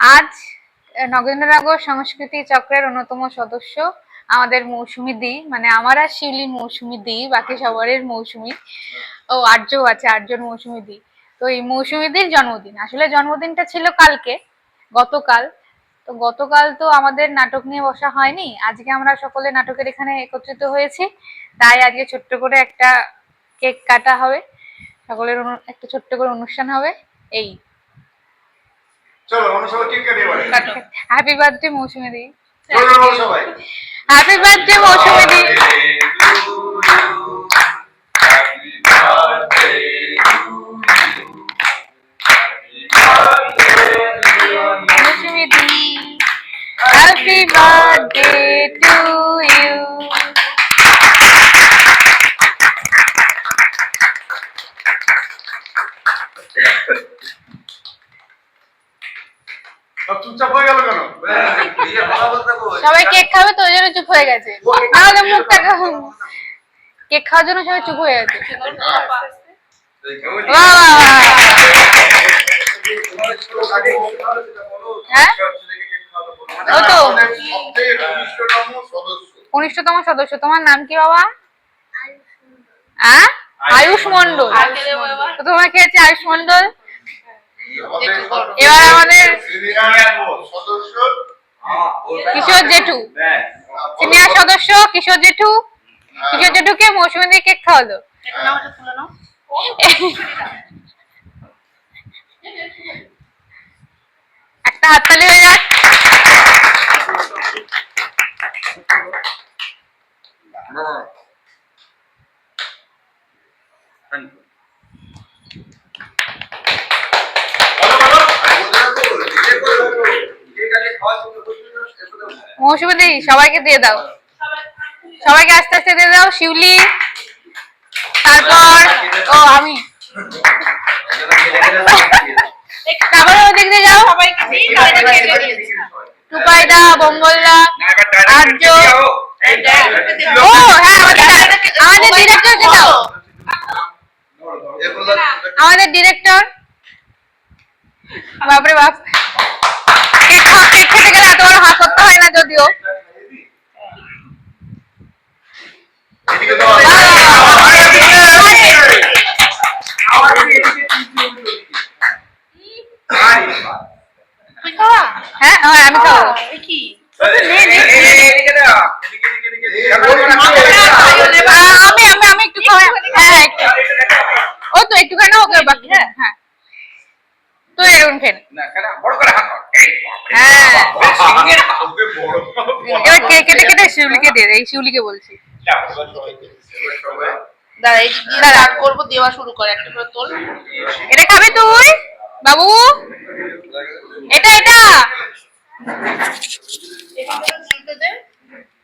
আজ নগেন্দ্রনগর সংস্কৃতি চক্রের অন্যতম সদস্য আমাদের মৌসুমী দি মানে আমার আর শিউলি মৌসুমী দি, বাকি সবারের মৌসুমী, ও আর্য আছে, আর্যর মৌসুমী দি। তো এই মৌসুমী দির জন্মদিন, আসলে জন্মদিনটা ছিল কালকে, গতকাল। তো গতকাল তো আমাদের নাটক নিয়ে বসা হয়নি, আজকে আমরা সকলে নাটকের এখানে একত্রিত হয়েছি, তাই আজকে ছোট্ট করে একটা কেক কাটা হবে, সকলের একটা ছোট্ট করে অনুষ্ঠান হবে, এই। চলো আমরা সবাই কেক কাটি এবারে। হ্যাপি বার্থডে মৌসুমী দি। বলো সবাই। হ্যাপি বার্থডে মৌসুমী দি। মৌসুমী দি হ্যাপি বার্থডে টু ইউ চুপচাপ হয়ে গেল কেন? সবাই কেক খাবে তো ওই জন্য চুপ হয়ে গেছে। নাহলে মুখটা কেক খাওয়ার জন্য সবাই চুপ হয়ে গেছে। হ্যাঁ? ও তো। সবথেকে ঘনিষ্ঠতম সদস্য কনিষ্ঠতম সদস্য। তোমার নাম কি বাবা? আয়ুষ মন্ডল তো তোমার কি আছে আয়ুষ মন্ডল এবার আমাদের কিশোর জেঠু। সিনিয়র সদস্য কিশোর জেঠু। কিশোর জেঠুকে মৌসুমী দিয়ে কেক খাওয়ালো। একটা হাততালি হয়ে যাক। মৌসুমী সবাইকে দিয়ে দাও। সবাইকে আস্তে আস্তে দিয়ে দাও, শিউলি। তারপর, ও, আমি। ওদিক যাও। আর্য। ও হ্যাঁ আমাদের দাও। আমাদের ডিরেক্টর বাপরে বাপ। হ্যাঁ হ্যাঁ আমি খাব। আমি আমি আমি একটু হ্যাঁ একটু ও তো একটুখানি ওকে বাকি হ্যাঁ। হ্যাঁ তো এরকম খেন হ্যাঁ এবার কে কেটে কেটে শিউলিকে দে, এই শিউলিকে বলছি দাঁড়া, এই দিয়ে স্টার্ট করব, দেওয়া শুরু করে একটা করে তোল। এটা খাবে তুই? বাবু?